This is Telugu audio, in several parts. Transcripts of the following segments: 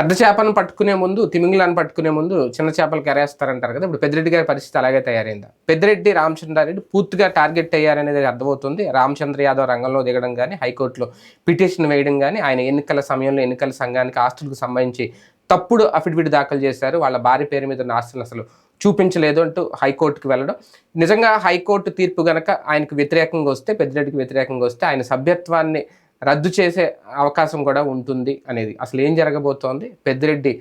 పెద్ద చేపలను పట్టుకునే ముందు తిమింగలాన్ని పట్టుకునే ముందు చిన్న చేపలు కరేస్తారంటారు కదా. ఇప్పుడు పెద్దిరెడ్డి గారి పరిస్థితి అలాగే తయారైందా. పెద్దిరెడ్డి రామచంద్రారెడ్డి పూర్తిగా టార్గెట్ అయ్యారనేది అర్థమవుతుంది. రామచంద్ర యాదవ్ రంగంలో దిగడం కానీ హైకోర్టులో పిటిషన్ వేయడం కానీ ఆయన ఎన్నికల సమయంలో ఎన్నికల సంఘానికి ఆస్తులకు సంబంధించి తప్పుడు అఫిడవిట్ దాఖలు చేశారు. వాళ్ళ భార్య పేరు మీద ఉన్న ఆస్తులను అసలు చూపించలేదు అంటూ హైకోర్టుకి వెళ్ళడం. నిజంగా హైకోర్టు తీర్పు గనక ఆయనకు వ్యతిరేకంగా వస్తే పెద్దిరెడ్డికి వ్యతిరేకంగా వస్తే ఆయన సభ్యత్వాన్ని రద్దు చేసే అవకాశం కూడా ఉంటుంది అనేది. అసలు ఏం జరగబోతోంది? పెద్దిరెడ్డి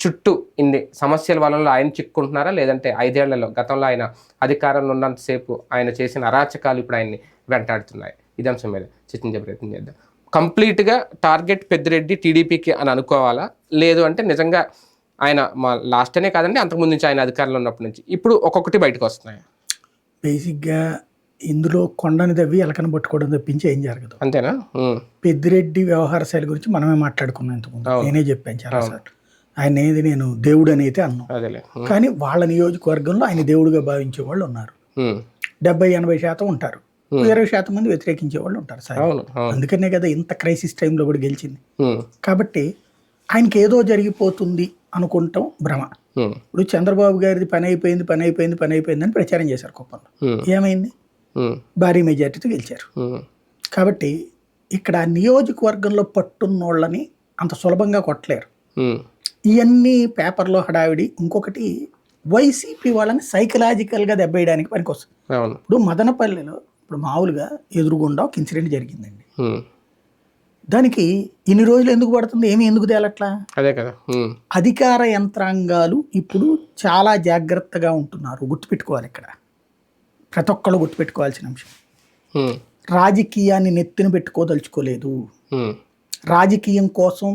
చుట్టూ ఇన్ని సమస్యల వలన ఆయన చిక్కుంటున్నారా లేదంటే ఐదేళ్ళలో గతంలో ఆయన అధికారంలో ఉన్నంతసేపు ఆయన చేసిన అరాచకాలు ఇప్పుడు ఆయన్ని వెంటాడుతున్నాయి. ఇది అంశం మీద చర్చించే ప్రయత్నం చేద్దాం. కంప్లీట్గా టార్గెట్ పెద్దిరెడ్డి టీడీపీకి అని అనుకోవాలా? లేదు అంటే నిజంగా ఆయన మా లాస్ట్ అనే కాదండి అంతకుముందు నుంచి ఆయన అధికారంలో ఉన్నప్పటి నుంచి. ఇప్పుడు ఒక్కొక్కటి బయటకు వస్తున్నాయి. బేసిక్గా ఇందులో కొండని తవ్వి ఎలకని పట్టుకోవడం తప్పించి ఏం జరగదు. అంతేనా? పెద్దిరెడ్డి వ్యవహార శైలి గురించి మనమే మాట్లాడుకున్నాం ఇంతకుముందు. నేనే చెప్పాను చాలాసార్లు ఆయన ఏది నేను దేవుడు అని అయితే అన్నాం. అదేలే. ఉమ్, కానీ వాళ్ళ నియోజకవర్గంలో ఆయన దేవుడిగా భావించే వాళ్ళు ఉన్నారు. డెబ్బై ఎనభై శాతం ఉంటారు. ఇరవై శాతం మంది వ్యతిరేకించే వాళ్ళు ఉంటారు సార్. అందుకనే కదా ఇంత క్రైసిస్ టైంలో కూడా గెలిచింది. కాబట్టి ఆయనకి ఏదో జరిగిపోతుంది అనుకుంటాం భ్రమ. ఇప్పుడు చంద్రబాబు గారిది పని అయిపోయింది పని అయిపోయింది పని అయిపోయింది అని ప్రచారం చేశారు కుప్పంలో ఏమైంది? భారీ మెజార్టీతో గెలిచారు. ఉమ్, కాబట్టి ఇక్కడ నియోజకవర్గంలో పట్టున్నోళ్ళని అంత సులభంగా కొట్టలేరు. ఉమ్, ఇవన్నీ పేపర్లో హడావిడి. ఇంకొకటి వైసీపీ వాళ్ళని సైకలాజికల్గా దెబ్బేయడానికి పనికొస్తుంది. ఇప్పుడు మదనపల్లిలో ఇప్పుడు మామూలుగా ఎదురుగుండా ఒక ఇన్సిడెంట్ జరిగిందండి. దానికి ఇన్ని రోజులు ఎందుకు పడుతుంది? ఏమి ఎందుకు తేలట్లా? అదే కదా. అధికార యంత్రాంగాలు ఇప్పుడు చాలా జాగ్రత్తగా ఉంటున్నారు. గుర్తుపెట్టుకోవాలి ఇక్కడ. ప్రతి ఒక్కళ్ళు గుర్తుపెట్టుకోవాల్సిన అంశం. రాజకీయాన్ని నెత్తిన పెట్టుకోదలుచుకోలేదు. రాజకీయం కోసం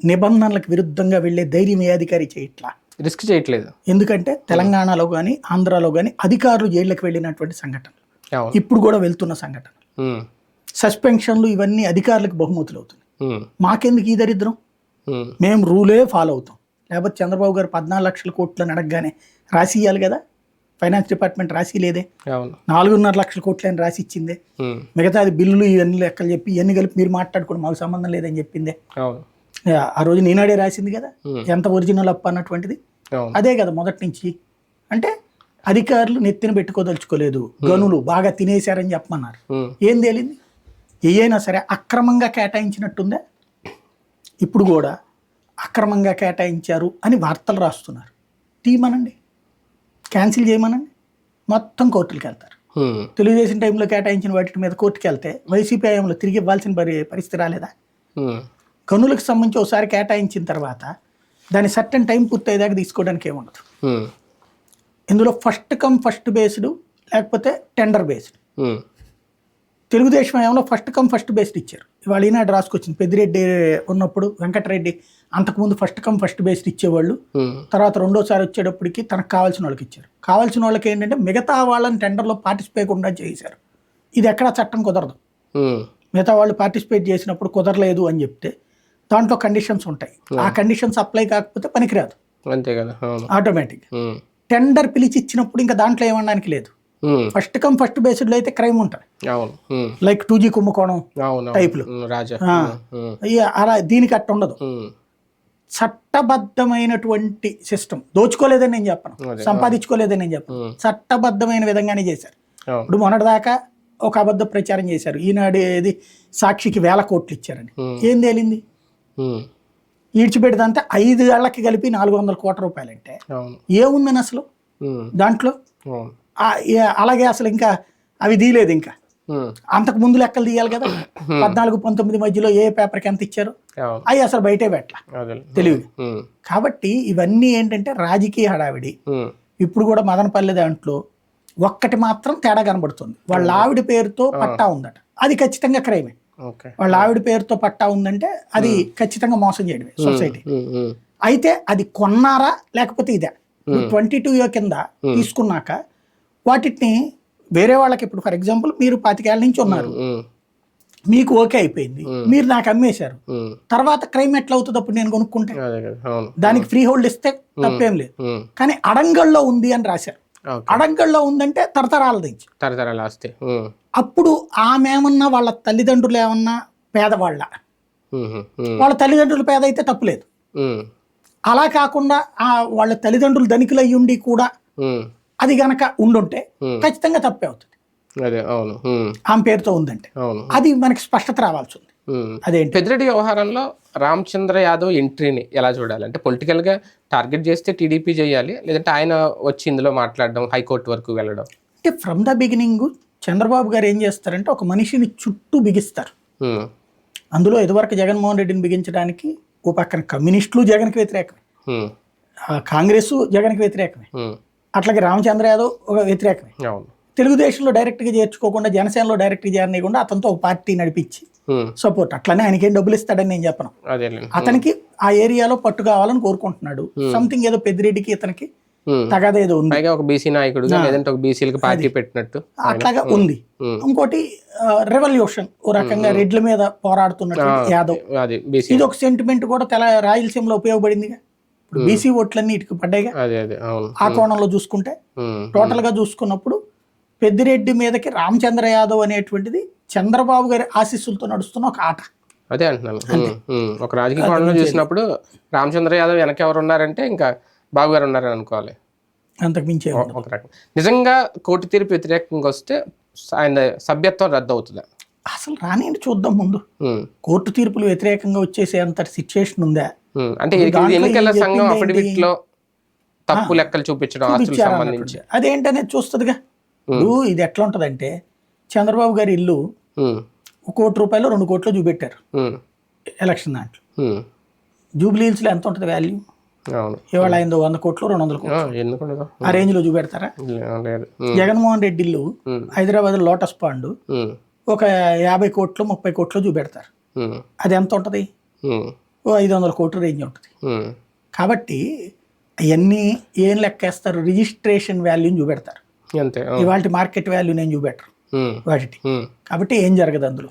నిబంధనలకు విరుద్ధంగా వెళ్ళే ధైర్యం ఏ అధికారి చేయట్లా? రిస్క్ చేయట్లేదు. ఎందుకంటే తెలంగాణలో కానీ ఆంధ్రాలో కానీ అధికారులు జైళ్ళకి వెళ్ళినటువంటి సంఘటనలు. ఇప్పుడు కూడా వెళ్తున్న సంఘటన ఉమ్, సస్పెన్షన్లు ఇవన్నీ అధికారులకు బహుమతులు అవుతున్నాయి. మాకెందుకు ఈ దరిద్రం? మేము రూలే ఫాలో అవుతాం. లేకపోతే చంద్రబాబు గారు పద్నాలుగు లక్షల కోట్లని అడగగానే రాసి ఇవ్వాలి కదా? ఫైనాన్స్ డిపార్ట్మెంట్ రాసి లేదే. నాలుగున్నర లక్షల కోట్లని రాసి ఇచ్చిందే. మిగతా అది బిల్లులు ఇవన్నీ లెక్కలు చెప్పి ఇవన్నీ కలిపి మీరు మాట్లాడుకోండి మాకు సంబంధం లేదని చెప్పిందే. ఆ రోజు నేనాడే రాసింది కదా. ఎంత ఒరిజినల్ అప్ అన్నటువంటిది? అదే కదా మొదటి నుంచి. అంటే అధికారులు నెత్తిన పెట్టుకోదలుచుకోలేదు. గనులు బాగా తినేశారని చెప్పమన్నారు. ఏం తేలింది? ఏయైనా సరే అక్రమంగా కేటాయించినట్టుందా? ఇప్పుడు కూడా అక్రమంగా కేటాయించారు అని వార్తలు రాస్తున్నారు. తీయమనండి క్యాన్సిల్ చేయమనండి. మొత్తం కోర్టులకు వెళ్తారు తెలుగుదేశం టైంలో కేటాయించిన వాటి మీద కోర్టుకి వెళ్తే వైసీపీ హయాంలో తిరిగి ఇవ్వాల్సిన పరి- పరిస్థితి రాలేదా? గనులకు సంబంధించి ఒకసారి కేటాయించిన తర్వాత దాని సర్టన్ టైం పూర్తయ్యేదాకా తీసుకోవడానికి ఏముండదు. ఇందులో ఫస్ట్ కమ్ ఫస్ట్ బేస్డ్ లేకపోతే టెండర్ బేస్డ్. తెలుగుదేశం హయాంలో ఫస్ట్ కమ్ ఫస్ట్ బేస్డ్ ఇచ్చారు. ఇవాళ ఈనాడు రాసుకొచ్చింది. పెద్దిరెడ్డి ఉన్నప్పుడు వెంకటరెడ్డి అంతకుముందు ఫస్ట్ కమ్ ఫస్ట్ బేస్డ్ ఇచ్చేవాళ్ళు. ఉమ్, తర్వాత రెండోసారి వచ్చేటప్పటికి తనకు కావాల్సిన వాళ్ళకి ఇచ్చారు. కావాల్సిన వాళ్ళకి ఏంటంటే మిగతా వాళ్ళని టెండర్లో పార్టిసిపేట్ చేయకుండా చేశారు. ఇది ఎక్కడా చట్టం కుదరదు. ఉమ్, మిగతా వాళ్ళు పార్టిసిపేట్ చేసినప్పుడు కుదరలేదు అని చెప్తే దాంట్లో కండిషన్స్ ఉంటాయి. ఆ కండిషన్స్ అప్లై కాకపోతే పనికిరాదు. అంతే కదా అవును. ఆటోమేటిక్ టెండర్ పిలిచి ఇచ్చినప్పుడు ఇంకా దాంట్లో ఏమనడానికి లేదు. ఫస్ట్ కమ్ ఫస్ట్ బేస్డ్లో అయితే క్రైమ్ ఉంటుంది. ఉమ్, లైక్ టూ జీ కుంభకోణం ఇక అలా దీనికి అట్ట ఉండదు. చట్టబద్ధమైనటువంటి సిస్టమ్. దోచుకోలేదని నేను చెప్పను. సంపాదించుకోలేదని నేను చెప్పను. చట్టబద్ధమైన విధంగానే చేశారు. ఇప్పుడు మొన్నటిదాకా ఒక అబద్ధ ప్రచారం చేశారు. ఈనాడు ఏది సాక్షికి వేల కోట్లు ఇచ్చారని. ఏం తేలింది? ఈడ్చిపెడితే ఐదు ఏళ్ళకి కలిపి నాలుగు వందల కోట్ల రూపాయలంటే ఏముందని అసలు? దాంట్లో? అలాగే అసలు ఇంకా అవి తీయలేదు ఇంకా. అంతకు ముందు లెక్కలు తీయాలి కదా. పద్నాలుగు పంతొమ్మిది మధ్యలో ఏ పేపర్కి ఎంత ఇచ్చారు అవి అసలు బయటే పెట్టల. అదే. తెలివి కాబట్టి ఇవన్నీ ఏంటంటే రాజకీయ హడావిడి. ఇప్పుడు కూడా మదనపల్లి దాంట్లో ఒక్కటి మాత్రం తేడా కనబడుతుంది. వాళ్ళ ఆవిడ పేరుతో పట్టా ఉందట. అది ఖచ్చితంగా క్రైమే. వాళ్ళ ఆవిడ పేరుతో పట్టా ఉందంటే అది ఖచ్చితంగా మోసం చేయడమే సొసైటీ అయితే అది కొన్నారా లేకపోతే ఇదే? ట్వంటీ టూ ఇయర్ కింద తీసుకున్నాక వాటిని వేరే వాళ్ళకి ఇప్పుడు ఫర్ ఎగ్జాంపుల్ మీరు పాతికేళ్ళ నుంచి ఉన్నారు. మీకు ఓకే అయిపోయింది. మీరు నాకు అమ్మేశారు. తర్వాత క్రైమ్ ఎట్లా అవుతుంది అప్పుడు నేను కొనుక్కుంటే. దానికి ఫ్రీ హోల్డ్ ఇస్తే తప్పేం లేదు. కానీ అడంగల్లో ఉంది అని రాశారు. అడంగల్లో ఉందంటే తరతరాల నుంచి. తరతరాలు ఉమ్, అప్పుడు ఆమె ఏమన్నా వాళ్ళ తల్లిదండ్రులు ఏమన్నా పేదవాళ్ళ? వాళ్ళ తల్లిదండ్రులు పేద అయితే తప్పులేదు అలా కాకుండా ఆ వాళ్ళ తల్లిదండ్రులు ధనికులు అయ్యి ఉండి కూడా అది గనక ఉండుంటే. ఖచ్చితంగా తప్పే అవుతుంది. అదే అవును. ఆమె పేరుతో ఉందంటే. అది మనకి స్పష్టత రావాల్సి ఉంది. అదేంటి? పెద్దిరెడ్డి వ్యవహారంలో రామచంద్ర యాదవ్ ఎంట్రీని ఎలా చూడాలి? అంటే పొలిటికల్గా టార్గెట్ చేస్తే టీడీపీ చేయాలి లేదంటే ఆయన వచ్చి ఇందులో మాట్లాడడం హైకోర్టు వరకు వెళ్ళడం? అంటే ఫ్రమ్ ద బిగినింగ్ చంద్రబాబు గారు ఏం చేస్తారంటే ఒక మనిషిని చుట్టూ బిగిస్తారు. అందులో ఇదివరకు జగన్మోహన్ రెడ్డిని బిగించడానికి ఓ పక్కన కమ్యూనిస్టులు జగన్కి వ్యతిరేకమే. కాంగ్రెస్ జగన్కి వ్యతిరేకమే. అట్లాగే రామచంద్ర యాదవ్ ఒక వ్యతిరేకమే. తెలుగుదేశంలో డైరెక్ట్గా చేర్చుకోకుండా జనసేనలో డైరెక్ట్గా చేరనీయకుండా అతనితో ఒక పార్టీ నడిపించి సపోర్ట్. అట్లనే ఆయనకేం డబ్బులు ఇస్తాడని నేను చెప్పను. అతనికి ఆ ఏరియాలో పట్టు కావాలని కోరుకుంటున్నాడు. సంథింగ్ ఏదో పెద్దిరెడ్డికి ఇతనికి. తగాద ఏదో ఉంది. పైగా ఒక బీసీ నాయకుడుగా లేదంటే ఒక బీసీలకు పార్టీ పెట్టినట్టు అట్లాగా ఉంది. ఇంకోటి రెవల్యూషన్ ఓ రకంగా రెడ్ల మీద పోరాడుతున్నట్టు యాదవ్. ఇది ఒక సెంటిమెంట్ కూడా తెల రాయలసీమలో ఉపయోగపడిందిగా. ఇప్పుడు బీసీ ఓట్లన్నీ ఇటుకు పడ్డాయిగా? అదే అదే అవును. ఆ కోణంలో చూసుకుంటే ఉమ్, టోటల్గా చూసుకున్నప్పుడు పెద్దిరెడ్డి మీదకి రామచంద్ర యాదవ్ అనేటువంటిది చంద్రబాబు గారి ఆశీస్సులతో నడుస్తున్న ఒక ఆట. అదే అంటున్నాను. ఒక రాజకీయ కోణంలో చూసినప్పుడు రామచంద్ర యాదవ్ వెనక ఎవరు ఉన్నారంటే ఇంకా బాబు గారు ఉన్నారని అనుకోవాలి. అంతకు మించే ఒక రకం. నిజంగా కోర్టు తీర్పు వ్యతిరేకంగా వస్తే ఆయన సభ్యత్వం రద్దు అవుతుందా అసలు రానియండి చూద్దాం ముందు. కోర్టు తీర్పులు వ్యతిరేకంగా వచ్చేసే అంత సిచ్యుయేషన్ ఉందా. అంటే ఎన్నికల సంఘం అఫిడవిట్లో తప్పు లెక్కలు చూపించడం ఆస్తులకు సంబంధించి. అదేంటనేది చూస్తుందిగా? ఇప్పుడు ఇది ఎట్లా ఉంటదంటే చంద్రబాబు గారి ఇల్లు ఒక కోటి రూపాయలు రెండు కోట్లు చూపెట్టారు. ఎలక్షన్ దాంట్లో. జూబ్లీ హిల్స్లో ఎంత ఉంటుంది వాల్యూ? ఇవాళ అయిందో వంద కోట్లు రెండు వందల కోట్లు. ఆ, చూపెడతారా? లే- ఉమ్, జగన్మోహన్ రెడ్డి ఇల్లు హైదరాబాద్ లోటస్ పాండ్ ఒక యాభై కోట్లు ముప్పై కోట్లు చూపెడతారు. అది ఎంత ఉంటుంది? ఐదు వందల కోట్ల రేంజ్ ఉంటుంది. కాబట్టి అవన్నీ ఏం లెక్కేస్తారు? రిజిస్ట్రేషన్ వాల్యూని చూపెడతారు. ఇవాళ మార్కెట్ వాల్యూ నేను చూపెట్టరు వాటి కాబట్టి ఏం జరగదు అందులో.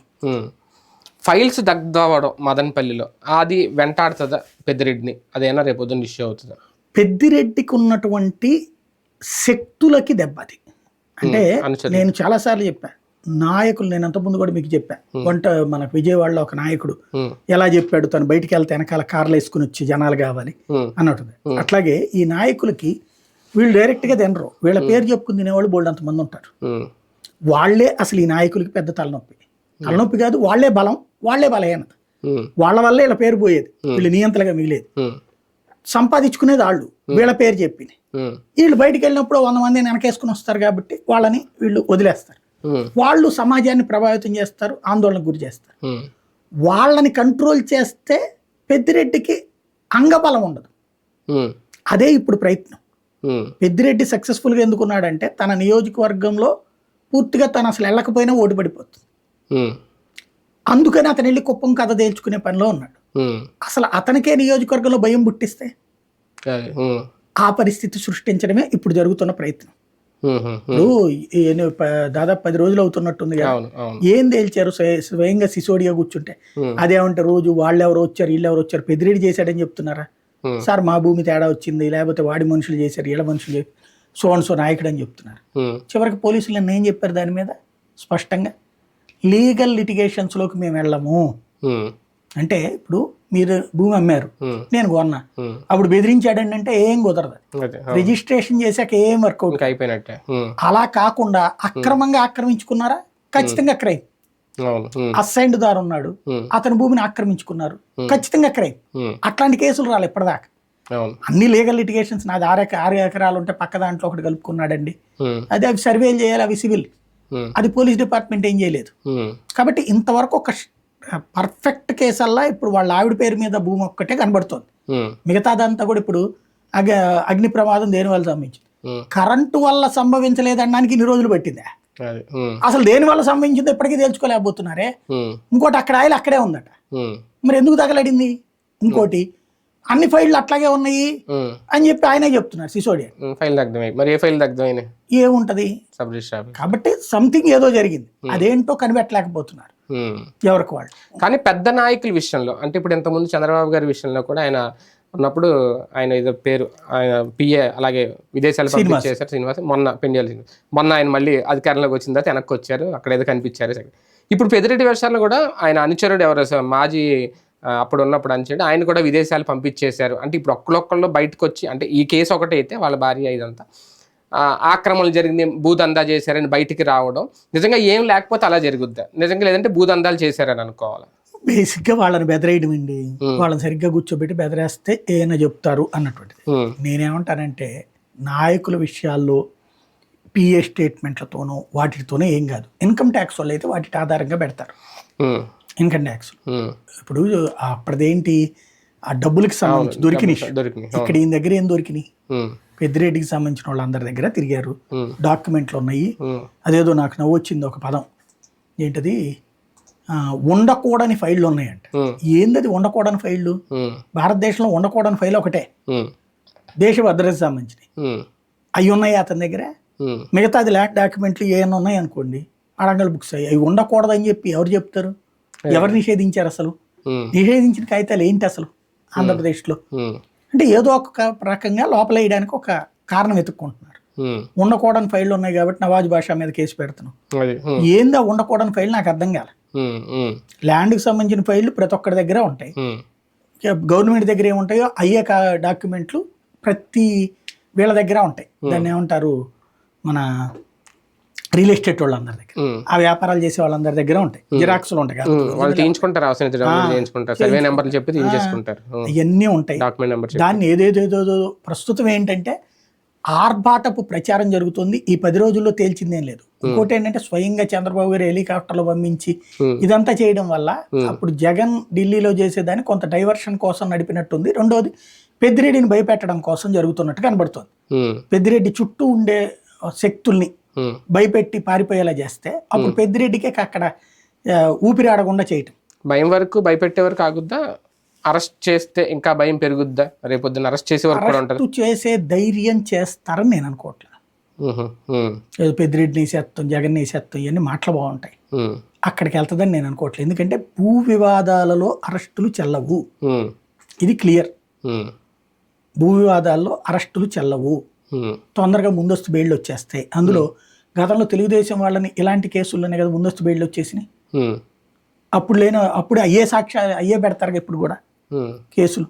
ఫైల్స్ దగ్ధవడం మదనపల్లిలో. అది వెంటాడుతుందా పెద్దిరెడ్డిని? అదేనా రేపు పొద్దున్న ఇష్యూ అవుతుందా? పెద్దిరెడ్డికి ఉన్నటువంటి శక్తులకి దెబ్బది అంటే. నేను చాలాసార్లు చెప్పా. నాయకులు నేను అంతకుముందు కూడా మీకు చెప్పా. వంట మనకు విజయవాడలో ఒక నాయకుడు ఎలా చెప్పాడు తను బయటికి వెళ్తే వెనకాల కార్లు వేసుకుని వచ్చి జనాలు కావాలి అన్నట్టు అట్లాగే ఈ నాయకులకి వీళ్ళు డైరెక్ట్గా తినరు. వీళ్ళ పేరు చెప్పుకుని తినేవాళ్ళు బోల్డ్ అంతమంది ఉంటారు. వాళ్ళే అసలు ఈ నాయకులకి పెద్ద తలనొప్పి. తలనొప్పి కాదు వాళ్ళే బలం వాళ్ళే బలహీనత. వాళ్ళ వల్లే ఇలా పేరు పోయేది. వీళ్ళు నియంతలుగా మిగిలేది. సంపాదించుకునేది వాళ్ళు. వీళ్ళ పేరు చెప్పి ఉమ్, వీళ్ళు బయటికి వెళ్ళినప్పుడు వంద మందిని వెనకేసుకుని వస్తారు కాబట్టి వాళ్ళని వీళ్ళు వదిలేస్తారు. వాళ్ళు సమాజాన్ని ప్రభావితం చేస్తారు ఆందోళనకు గురి చేస్తారు. ఉమ్, వాళ్ళని కంట్రోల్ చేస్తే పెద్దిరెడ్డికి అంగబలం ఉండదు. ఉమ్, అదే ఇప్పుడు ప్రయత్నం. పెద్దిరెడ్డి సక్సెస్ఫుల్గా ఎందుకున్నాడంటే తన నియోజకవర్గంలో పూర్తిగా తను అసలు వెళ్ళకపోయినా ఓటు పడిపోతుంది. అందుకని అతను వెళ్ళి కుప్పం కథ తేల్చుకునే పనిలో ఉన్నాడు. అసలు అతనికే నియోజకవర్గంలో భయం పుట్టిస్తే ఆ పరిస్థితి సృష్టించడమే ఇప్పుడు జరుగుతున్న ప్రయత్నం. ఇప్పుడు ప- దాదాపు పది రోజులు అవుతున్నట్టుంది కదా. ఏం తేల్చారు? స్వయ- స్వయంగా సిసోడిగా కూర్చుంటే. అదేమంటే రోజు వాళ్ళు ఎవరు వచ్చారు వీళ్ళు ఎవరు వచ్చారు పెదిరెడ్డి చేశాడని చెప్తున్నారా? సార్ మా భూమి తేడా వచ్చింది లేకపోతే వాడి మనుషులు చేశారు వీళ్ళ మనుషులు సో అండ్ సో నాయకుడు అని చెప్తున్నారు చివరికి పోలీసులు నిన్న ఏం చెప్పారు దాని మీద? స్పష్టంగా లీగల్ లిటిగేషన్స్లోకి మేము వెళ్ళము. అంటే ఇప్పుడు మీరు భూమి అమ్మారు. నేను కొన్నా. అప్పుడు బెదిరించాడండి అంటే ఏం కుదరదు. రిజిస్ట్రేషన్ చేశాక ఏం వర్కౌట్? అయిపోయినట్టే. అలా కాకుండా అక్రమంగా ఆక్రమించుకున్నారా? ఖచ్చితంగా క్రైమ్. అసైన్డ్ దారు ఉన్నాడు. అతని భూమిని ఆక్రమించుకున్నారు. ఖచ్చితంగా క్రైమ్. అట్లాంటి కేసులు రాలి ఇప్పటిదాకా. అన్ని లీగల్ లిటిగేషన్స్ నాది ఆరు ఆరు ఎకరాలు ఉంటే పక్క దాంట్లో ఒకటి కలుపుకున్నాడండి. అది అవి సర్వేలు చేయాలి అవి సివిల్. అది పోలీస్ డిపార్ట్మెంట్ ఏం చేయలేదు. కాబట్టి ఇంతవరకు ఒక పర్ఫెక్ట్ కేసల్లా ఇప్పుడు వాళ్ళ ఆవిడ పేరు మీద భూమి ఒక్కటే కనబడుతోంది. మిగతాదంతా కూడా ఇప్పుడు అగ అగ్ని ప్రమాదం దేని వల్ల సంభవించింది? ఉమ్, కరెంటు వల్ల సంభవించలేదనడానికి ఇన్ని రోజులు పట్టిందా? అసలు దేని వల్ల సంభవించిందో ఇప్పటికీ తేల్చుకోలేకపోతున్నారే? ఉమ్, ఇంకోటి అక్కడ ఆయిల్ అక్కడే ఉందట. మరి ఎందుకు తగలడింది? ఇంకోటి అన్ని ఫైళ్ళు అట్లాగే ఉన్నాయి అని చెప్పి ఆయనే చెప్తున్నారు సిసోడియా. ఫైల్ దగ్ధమై మరి ఏ ఫైల్ దగ్ధమైన ఏముంటది? కాబట్టి సంథింగ్ ఏదో జరిగింది. అదేంటో కనిపెట్టలేకపోతున్నారు. ఎవరికి వాళ్ళు. కానీ పెద్ద నాయకుల విషయంలో అంటే ఇప్పుడు ఇంతకుముందు చంద్రబాబు గారి విషయంలో కూడా ఆయన ఉన్నప్పుడు ఆయన ఏదో పేరు ఆయన పిఏ అలాగే విదేశాలు పంపించేశారు. శ్రీనివాస్ మొన్న పెండియాల శ్రీనివాస్. మొన్న ఆయన మళ్ళీ అధికారంలోకి వచ్చిన తర్వాత వెనక్కి వచ్చారు. అక్కడ ఏదో కనిపించారు. ఇప్పుడు పెద్దిరెడ్డి వర్షాల్లో కూడా ఆయన అనుచరుడు ఎవరు? మాజీ అప్పుడు ఉన్నప్పుడు అని చెప్పి ఆయన కూడా విదేశాలు పంపించేశారు. అంటే ఇప్పుడు ఒక్కళ్ళొక్కళ్ళు బయటకు వచ్చి అంటే ఈ కేసు ఒకటే అయితే వాళ్ళ భార్య ఇదంతా. ఆక్రమణలు జరిగింది భూదందా చేశారని బయటికి రావడం. నిజంగా ఏం లేకపోతే అలా జరుగుద్దా. నిజంగా లేదంటే భూదందాలు చేశారని అనుకోవాలి? బేసిక్గా వాళ్ళని బెదరేయడం అండి వాళ్ళని సరిగ్గా కూర్చోబెట్టి బెదరేస్తే ఏమైనా చెప్తారు అన్నటువంటిది. నేనేమంటానంటే నాయకుల విషయాల్లో పిఏ స్టేట్మెంట్లతోనో వాటితోనే ఏం కాదు. ఇన్కమ్ ట్యాక్స్ వాళ్ళు అయితే వాటి ఆధారంగా పెడతారు. Income tax um. ఇప్పుడు అప్పుడదేంటి? ఆ డబ్బులకి సంబంధించి దొరికినాయి. ఇక్కడ ఈయన దగ్గర ఏం దొరికినాయి? పెద్దిరెడ్డికి సంబంధించిన వాళ్ళందరి దగ్గర తిరిగారు. డాక్యుమెంట్లు ఉన్నాయి. ఉమ్, అదేదో నాకు నవ్వు వచ్చింది ఒక పదం. ఏంటది? ఉండకూడని ఫైళ్ళు ఉన్నాయంట. ఏందది ఉండకూడని ఫైళ్ళు? భారతదేశంలో ఉండకూడని ఫైల్ ఒకటే. దేశ భద్రతకి సంబంధించినవి. అవి ఉన్నాయి అతని దగ్గర. ఉమ్, మిగతాది ల్యాండ్ డాక్యుమెంట్లు ఏమైనా ఉన్నాయి అనుకోండి అడంగల్ బుక్స్ అయ్యి అవి ఉండకూడదని చెప్పి ఎవరు చెప్తారు? ఎవరు నిషేధించారు అసలు? నిషేధించిన కాగితాలు ఏంటి అసలు ఆంధ్రప్రదేశ్లో? అంటే ఏదో ఒక రకంగా లోపల వేయడానికి ఒక కారణం వెతుక్కుంటున్నారు. ఉండకూడని ఫైళ్ళు ఉన్నాయి కాబట్టి నవాజ్ బాషా మీద కేసు పెడుతున్నాం. ఏందో ఉండకూడని ఫైల్? నాకు అర్థం కాలే. ల్యాండ్కి సంబంధించిన ఫైళ్ళు ప్రతి ఒక్కరి దగ్గర ఉంటాయి. గవర్నమెంట్ దగ్గర ఏముంటాయో అయ్యే డాక్యుమెంట్లు ప్రతి వీళ్ళ దగ్గర ఉంటాయి. దాన్ని ఏమంటారు? మన రియల్ ఎస్టేట్ వాళ్ళందరి దగ్గర. ఆ వ్యాపారాలు చేసే వాళ్ళందరి దగ్గర ఉంటాయి. జిరాక్స్లు ఉంటాయి వాళ్ళు తీయించుకుంటారు అవసరం చేయించుకుంటారు సర్వే నెంబర్లు చెప్పి తీయించేసుకుంటారు. ఇవన్నీ ఉంటాయి. డాక్యుమెంట్ నెంబర్ దాన్ని ఏదేదేదో ప్రస్తుతం ఏంటంటే ఆర్భాటపు ప్రచారం జరుగుతుంది. ఈ పది రోజుల్లో తేల్చిందేం లేదు. ఇంకోటి ఏంటంటే స్వయంగా చంద్రబాబు గారు హెలికాప్టర్లో పంపించి. ఇదంతా చేయడం వల్ల అప్పుడు జగన్ ఢిల్లీలో చేసేదాన్ని కొంత డైవర్షన్ కోసం నడిపినట్టుంది. రెండోది పెద్దిరెడ్డిని భయపెట్టడం కోసం జరుగుతున్నట్టు కనబడుతుంది. పెద్దిరెడ్డి చుట్టూ ఉండే శక్తుల్ని భయపెట్టి పారిపోయేలా చేస్తే అప్పుడు పెద్దిరెడ్డికే అక్కడ ఊపిరి ఆడకుండా చేయటం. భయం వరకు భయపెట్టే వరకు ఆగుద్దా? అరెస్ట్ చేస్తే ఇంకా భయం పెరుగుద్దా? రేపొద్దున అరెస్ట్ చేసే వరకు కూడా అరెస్టు చేసే ధైర్యం చేస్తారని నేను అనుకోవట్లేదు ఏదో పెద్దిరెడ్డిని వేసేస్తాం జగన్ వేసేస్తాం ఇవన్నీ మాటలు బాగుంటాయి. అక్కడికి వెళ్తుందని నేను అనుకోవట్లేదు. ఎందుకంటే భూ వివాదాలలో అరెస్టులు చెల్లవు. ఇది క్లియర్. భూ వివాదాల్లో అరెస్టులు చెల్లవు. తొందరగా ముందస్తు బెయిల్ వచ్చేస్తాయి. అందులో గతంలో తెలుగుదేశం వాళ్ళని ఇలాంటి కేసుల్లోనే కదా ముందస్తు బెయిల్ వచ్చేసినాయి. అప్పుడు లేని అప్పుడు అయ్యే సాక్ష్యాలు అయ్యే పెడతారు ఇప్పుడు కూడా కేసులు.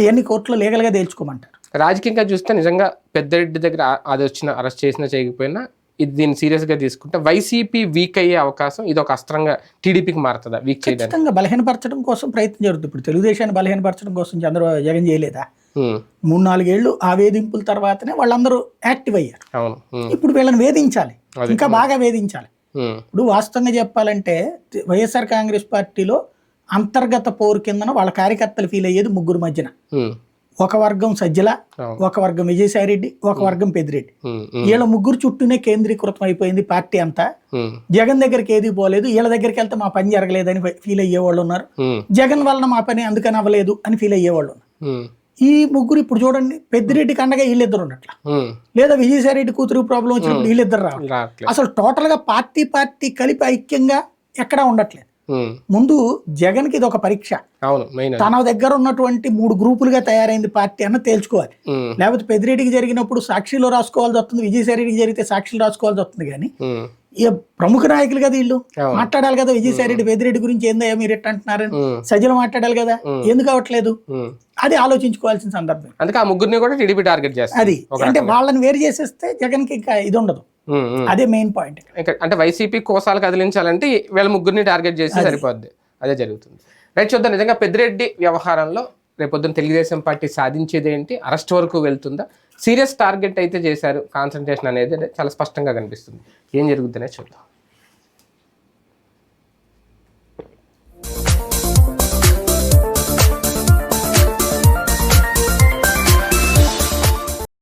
అవన్నీ కోర్టులో లీగల్గా తేల్చుకోమంటారు. రాజకీయంగా చూస్తే నిజంగా పెద్దరెడ్డి దగ్గర అది వచ్చిన అరెస్ట్ చేసినా చేయకపోయినా ఇది దీన్ని సీరియస్గా తీసుకుంటే వైసీపీ వీక్ అయ్యే అవకాశం ఇది ఒక అస్త్రంగా టీడీపీకి మారుతుందా? వీక్ ఖచ్చితంగా బలహీనపరచడం కోసం ప్రయత్నం జరుగుతుంది. ఇప్పుడు తెలుగుదేశాన్ని బలహీనపరచడం కోసం చంద్రబాబు జగన్ చేయలేదా? మూడు నాలుగేళ్ళు ఆ వేధింపుల తర్వాతనే వాళ్ళందరూ యాక్టివ్ అయ్యారు. ఇప్పుడు వీళ్ళని వేధించాలి. ఇంకా బాగా వేధించాలి. ఇప్పుడు వాస్తవంగా చెప్పాలంటే వైఎస్ఆర్ కాంగ్రెస్ పార్టీలో అంతర్గత పోరు కిందన వాళ్ళ కార్యకర్తలు ఫీల్ అయ్యేది ముగ్గురు మధ్యన. ఒక వర్గం సజ్జల ఒక వర్గం విజయసాయి రెడ్డి ఒక వర్గం పెద్దిరెడ్డి. వీళ్ళ ముగ్గురు చుట్టూనే కేంద్రీకృతం అయిపోయింది పార్టీ అంతా. జగన్ దగ్గరికి ఏది పోలేదు వీళ్ళ దగ్గరికి వెళ్తే మా పని జరగలేదని ఫీల్ అయ్యేవాళ్ళు ఉన్నారు. జగన్ వలన మా పని అందుకని అవ్వలేదు అని ఫీల్ అయ్యేవాళ్ళు ఉన్నారు. ఈ ముగ్గురు ఇప్పుడు చూడండి పెద్దిరెడ్డికి అండగా వీళ్ళిద్దరు ఉన్నట్ల. లేదా విజయసాయి రెడ్డి కూతురు ప్రాబ్లం వచ్చినప్పుడు వీళ్ళిద్దరు రావట్లేదు అసలు టోటల్గా పార్టీ పార్టీ కలిపి ఐక్యంగా ఎక్కడా ఉండట్లేదు. ముందు జగన్కి ఇది ఒక పరీక్ష. తన దగ్గర ఉన్నటువంటి మూడు గ్రూపులుగా తయారైంది పార్టీ అన్న తేల్చుకోవాలి. లేకపోతే పెద్దిరెడ్డికి జరిగినప్పుడు సాక్షిలో రాసుకోవాల్సి వస్తుంది విజయసాయి రెడ్డికి జరిగితే సాక్షిలో రాసుకోవాల్సి వస్తుంది కానీ ఇక ప్రముఖ నాయకులు కదా వీళ్ళు. మాట్లాడాలి కదా విజయసాయి రెడ్డి పెద్దిరెడ్డి గురించి ఏందయ్యా మీరు ఎట్ట అంటున్నారని సజ్జలు మాట్లాడాలి కదా? ఎందుకు అవ్వట్లేదు ఉమ్. అది ఆలోచించుకోవాల్సిన సందర్భం. అందుకే ఆ ముగ్గురిని కూడా టీడీపీ టార్గెట్ చేస్తారు అది. అంటే వాళ్ళని వేరు చేసేస్తే జగన్కి ఇంకా ఇది ఉండదు. అదే మెయిన్ పాయింట్. అంటే వైసీపీ కోసాలు కదిలించాలంటే వీళ్ళ ముగ్గురిని టార్గెట్ చేస్తే సరిపోద్ది. అదే జరుగుతుంది. రైట్ చూద్దాం. నిజంగా పెద్దిరెడ్డి వ్యవహారంలో రేపొద్దున తెలుగుదేశం పార్టీ సాధించేది ఏంటి అరెస్ట్ వరకు వెళ్తుందా? సీరియస్ టార్గెట్ అయితే చేశారు కాన్సన్ట్రేషన్ అనేది చాలా స్పష్టంగా కనిపిస్తుంది. ఏం జరుగుతుందనే చూద్దాం.